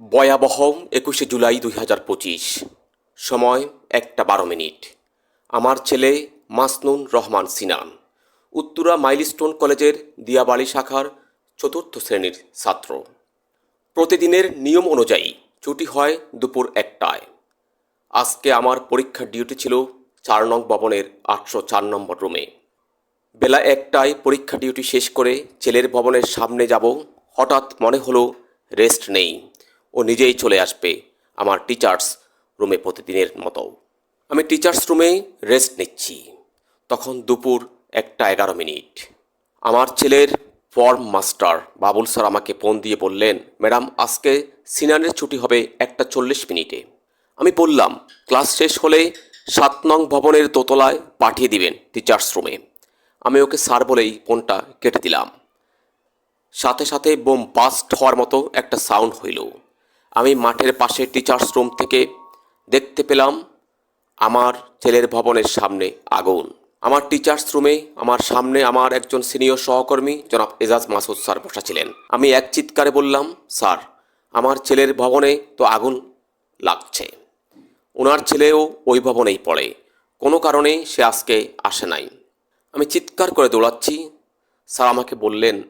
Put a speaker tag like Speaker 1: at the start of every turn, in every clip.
Speaker 1: ভয়াবহ একুশে জুলাই দুই হাজার পঁচিশ। সময় একটা বারো মিনিট। আমার ছেলে মাসনুন রহমান সিনান, উত্তরা মাইলস্টোন কলেজের দিয়াবাড়ি শাখার চতুর্থ শ্রেণির ছাত্র। প্রতিদিনের নিয়ম অনুযায়ী ছুটি হয় দুপুর একটায়। আজকে আমার পরীক্ষার ডিউটি ছিল চার নং ভবনের আটশো চার নম্বর রুমে। বেলা একটায় পরীক্ষা ডিউটি শেষ করে ছেলের ভবনের সামনে যাব, হঠাৎ মনে হলো রেস্ট নেই। ও নিজেই চলে আসবে আমার টিচার্স রুমে প্রতিদিনের মতো। আমি টিচার্স রুমে রেস্ট নিচ্ছি। তখন দুপুর একটা এগারো মিনিট। আমার ছেলের ফর্ম মাস্টার বাবুল স্যার আমাকে ফোন দিয়ে বললেন ম্যাডাম আজকে সিনারের ছুটি হবে একটা চল্লিশ মিনিটে। আমি বললাম ক্লাস শেষ হলে সাত নং ভবনের দোতলায় পাঠিয়ে দিবেন টিচার্স রুমে আমি ওকে স্যার বলেই ফোনটা কেটে দিলাম। সাথে সাথে বোম বাস্ট হওয়ার মতো একটা সাউন্ড হইল। আমি মাঠের পাশে টিচার্স রুম থেকে দেখতে পেলাম আমার ছেলের ভবনের সামনে আগুন। আমার টিচার্স রুমে আমার সামনে আমার একজন সিনিয়র সহকর্মী, জনাব এজাজ মাসুদ স্যার বসা ছিলেন। আমি এক চিৎকারে বললাম, স্যার, আমার ছেলের ভবনে তো আগুন লাগছে। ওনার ছেলেও ওই ভবনেই পড়ে। কোনো কারণে সে আজকে আসে নাই। আমি চিৎকার করে দৌড়াচ্ছি। স্যার আমাকে বললেন,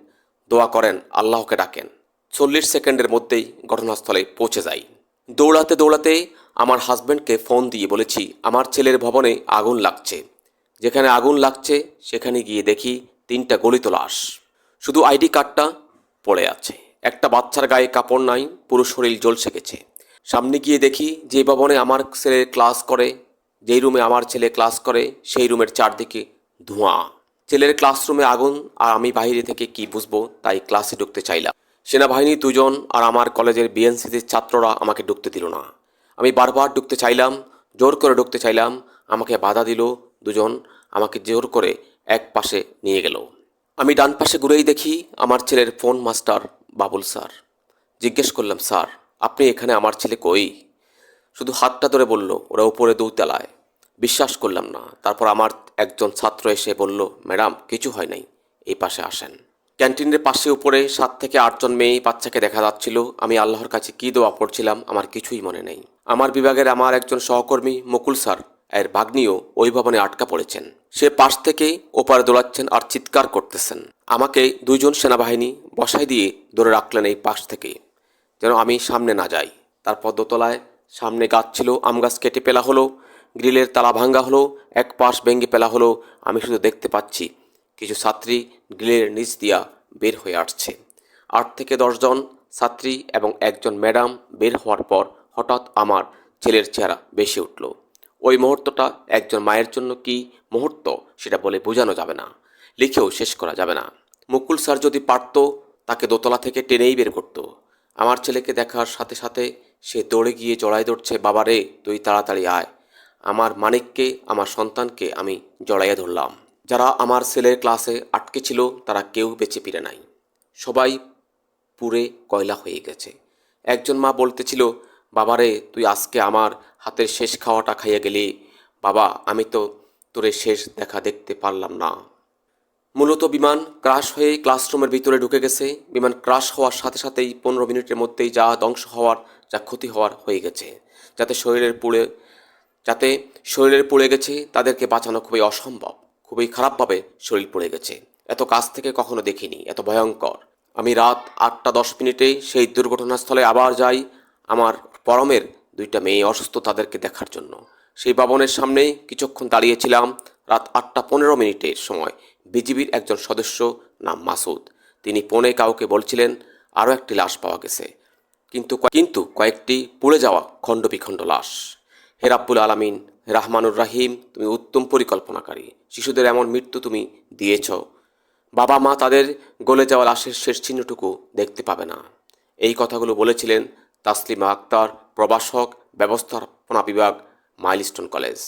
Speaker 1: দোয়া করেন, আল্লাহকে ডাকেন। চল্লিশ সেকেন্ডের মধ্যেই ঘটনাস্থলে পৌঁছে যাই। দৌড়াতে দৌড়াতে আমার হাজব্যান্ডকে ফোন দিয়ে বলেছি, আমার ছেলের ভবনে আগুন লাগছে। যেখানে আগুন লাগছে, সেখানে গিয়ে দেখি তিনটা গলিত লাশ শুধু আইডি কার্ডটা পড়ে আছে। একটা বাচ্চার গায়ে কাপড় নাই, পুরো শরীর জ্বলসে গেছে। সামনে গিয়ে দেখি যে ভবনে আমার ছেলে ক্লাস করে, যেই রুমে আমার ছেলে ক্লাস করে, সেই রুমের চারদিকে ধোঁয়া। ছেলের ক্লাসরুমে আগুন, আর আমি বাইরে থেকে কি বুঝব, তাই ক্লাসে ঢুকতে চাইলাম। সেনাবাহিনী দুজন আর আমার কলেজের বিএনসিসির ছাত্ররা আমাকে ঢুকতে দিল না। আমি বারবার ঢুকতে চাইলাম, জোর করে ঢুকতে চাইলাম, আমাকে বাধা দিল, দুজন আমাকে জোর করে এক পাশে নিয়ে গেল। আমি ডান পাশে ঘুরেই দেখি আমার ছেলের ফোন মাস্টার বাবুল স্যার। জিজ্ঞেস করলাম, স্যার, আপনি এখানে আমার ছেলে কই? শুধু হাতটা ধরে বলল, ওরা উপরে দৌতলায় বিশ্বাস করলাম না। তারপর আমার একজন ছাত্র এসে বলল, ম্যাডাম, কিছু হয় নাই, এই পাশে আসেন। ক্যান্টিনের পাশে উপরে সাত থেকে আটজন মেয়ে বাচ্চাকে দেখা যাচ্ছিল। আমি আল্লাহর কাছে কী দোয়া পড়ছিলাম আমার কিছুই মনে নেই। আমার বিভাগের আমার একজন সহকর্মী মুকুল স্যার, এর ভাগ্নিও ওই ভবনে আটকা পড়েছেন। সে পাশ থেকে ওপারে দৌড়াচ্ছেন আর চিৎকার করতেছেন। আমাকে দুইজন সেনাবাহিনী বসাই দিয়ে ধরে রাখলেন এই পাশ থেকে, যেন আমি সামনে না যাই। তারপর দোতলায় সামনে গাছ ছিল, আম গাছ কেটে পেলা হলো, গ্রিলের তালা ভাঙ্গা হলো, এক পাশ ভেঙে পেলা হলো, আমি শুধু দেখতে পাচ্ছি কিছু ছাত্রী গ্রিলের নিচ দিয়া বের হয়ে আসছে। আট থেকে দশজন ছাত্রী এবং একজন ম্যাডাম বের হওয়ার পর হঠাৎ আমার ছেলের চেহারা বেশি উঠল। ওই মুহূর্তটা একজন মায়ের জন্য কি মুহূর্ত সেটা বলে বোঝানো যাবে না। লিখেও শেষ করা যাবে না। মুকুল স্যার যদি পারত, তাকে দোতলা থেকে টেনেই বের করতো। আমার ছেলেকে দেখার সাথে সাথে সে দৌড়ে গিয়ে জড়াই ধরছে বাবা রে তুই তাড়াতাড়ি আয়। আমার মানিককে, আমার সন্তানকে আমি জড়াইয়া ধরলাম। যারা আমার ছেলের ক্লাসে আটকে ছিল, তারা কেউ বেঁচে ফিরে নাই। সবাই পুরে কয়লা হয়ে গেছে। একজন মা বলতেছিল, বাবারে, তুই আজকে আমার হাতের শেষ খাওয়াটা খাইয়া গেলি। বাবা, আমি তো তোরে শেষ দেখা দেখতে পারলাম না। মূলত বিমান ক্রাশ হয়ে ক্লাসরুমের ভিতরে ঢুকে গেছে। বিমান ক্রাশ হওয়ার সাথে সাথেই পনেরো মিনিটের মধ্যেই যা ধ্বংস হওয়ার, যা ক্ষতি হওয়ার হয়ে গেছে। যাতে শরীরের পুড়ে, যাতে শরীরের পুড়ে গেছে, তাদেরকে বাঁচানো খুবই অসম্ভব। খুবই খারাপভাবে শরীর পড়ে গেছে। এত কাছ থেকে কখনো দেখিনি, এত ভয়ঙ্কর। আমি রাত আটটা দশ মিনিটে সেই দুর্ঘটনাস্থলে আবার যাই আমার পরমের দুইটা মেয়ে অসুস্থ তাদেরকে দেখার জন্য। সেই ভবনের সামনে কিছুক্ষণ দাঁড়িয়েছিলাম রাত আটটা পনেরো মিনিটের সময়। বিজিবির একজন সদস্য নাম মাসুদ। তিনি পনে কাউকে বলছিলেন আরও একটি লাশ পাওয়া গেছে। কিন্তু কিন্তু কয়েকটি পুড়ে যাওয়া খণ্ড বিখণ্ড লাশ। হে রাব্বুল আলামিন, রাহমানুর রাহিম, তুমি উত্তম পরিকল্পনাকারী। শিশুদের এমন মৃত্যু তুমি দিয়েছ। বাবা মা তাদের গলে যাওয়ার আশের শেষ চিহ্নটুকু দেখতে পাবে না। এই কথাগুলো বলেছিলেন তাসলিমা আক্তার প্রবাসক ব্যবস্থাপনা বিভাগ, মাইলস্টোন কলেজ।